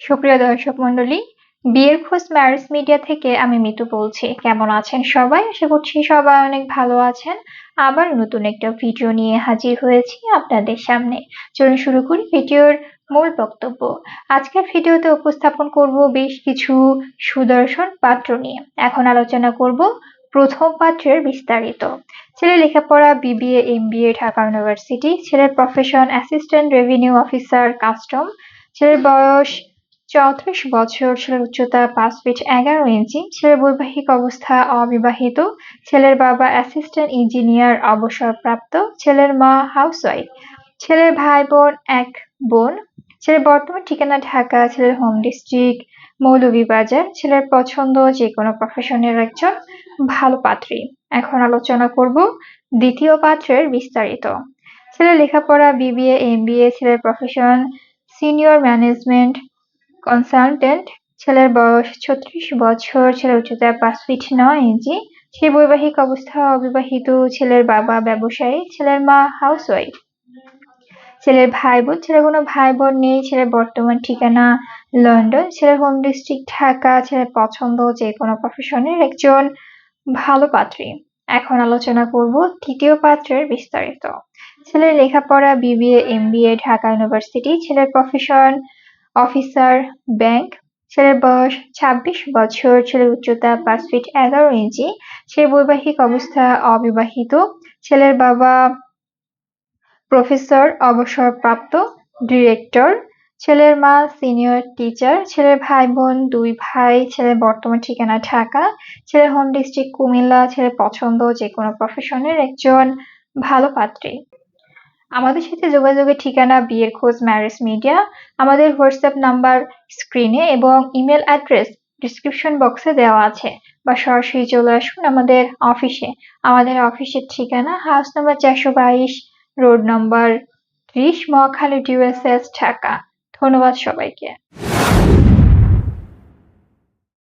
সুপ্রিয় দর্শক মন্ডলী বিয়ের খোঁজ ম্যারেজ মিডিয়া থেকে আমি মিতু বলছি। কেমন আছেন সবাই? আশা করছি সবাই অনেক ভালো আছেন। আবার নতুন একটা ভিডিও নিয়ে হাজির হয়েছি আপনাদের সামনে। চলুন শুরু করি ভিডিওর মূল বক্তব্য। আজকের ভিডিওতে উপস্থাপন করব বেশ কিছু সুদর্শন পাত্র নিয়ে। এখন আলোচনা করব প্রথম পাত্রের বিস্তারিত। ছেলে লেখাপড়া, বিবিএ, এমবিএ, ঢাকা ইউনিভার্সিটি। ছেলের profession assistant revenue officer custom ছেলের বয়স চৌত্রিশ বছর ছেলের উচ্চতা পাঁচ ফিট এগারো ইঞ্চি ছেলের বৈবাহিক অবস্থা অবিবাহিত, ছেলের বাবা অ্যাসিস্ট্যান্ট ইঞ্জিনিয়ার অবসরপ্রাপ্ত, ছেলের মা হাউসওয়াইফ ছেলের ভাই বোন এক বোন, ছেলের বর্তমান ঠিকানা ঢাকা, ছেলের হোম ডিস্ট্রিক্ট মৌলভীবাজার, ছেলের পছন্দ যে কোনো প্রফেশনের একজন ভালো পাত্রী। এখন আলোচনা করব দ্বিতীয় পাত্রের বিস্তারিত। ছেলের লেখাপড়া বিবিএ এমবিএ ছেলের প্রফেশন সিনিয়র ম্যানেজমেন্ট কনসালটেন্ট ছেলের বয়স ছত্রিশ বছর, ছেলের উচ্চতা পাঁচ ফিট নয় ইঞ্চি সে বৈবাহিক অবস্থা, অবিবাহিত ছেলের বাবা ব্যবসায়ী, ছেলের মা হাউসওয়াইফ ছেলের ভাই বোন ছেলের কোনো ভাই বোন নেই, ছেলের বর্তমান ঠিকানা লন্ডন, ছেলের হোম ডিস্ট্রিক্ট ঢাকা, ছেলের পছন্দ যে কোনো প্রফেশনের একজন ভালো পাত্রী। এখন আলোচনা করব তৃতীয় পাত্রের বিস্তারিত। ছেলের লেখাপড়া বিবিএ এমবিএ ঢাকা ইউনিভার্সিটি ছেলের প্রফেশন অফিসার, ব্যাংক, ছেলের বয়স ছাব্বিশ বছর, ছেলের উচ্চতা পাঁচ ফিট এগারো ইঞ্চি, সে বৈবাহিক অবস্থা অবিবাহিত, ছেলের বাবা প্রফেসর, অবসরপ্রাপ্ত ডিরেক্টর, ছেলের মা সিনিয়র টিচার, ছেলের ভাই বোন দুই ভাই, ছেলের বর্তমান ঠিকানা ঢাকা, ছেলের হোম ডিস্ট্রিক্ট কুমিল্লা, ছেলের পছন্দ যে কোনো প্রফেশনের একজন ভালো পাত্রী। আমাদের সাথে যোগাযোগের ঠিকানা বিয়ের খোঁজ ম্যারেজ মিডিয়া, আমাদের হোয়াটসঅ্যাপ নাম্বার স্ক্রিনে এবং ইমেল অ্যাড্রেস ডিসক্রিপশন বক্সে দেওয়া আছে বা সরাসরি চলে আসুন আমাদের অফিসে আমাদের অফিসের ঠিকানা হাউস নাম্বার চারশো বাইশ রোড নাম্বার ত্রিশ, মহাখালী ডিউএসএস ঢাকা। ধন্যবাদ সবাইকে।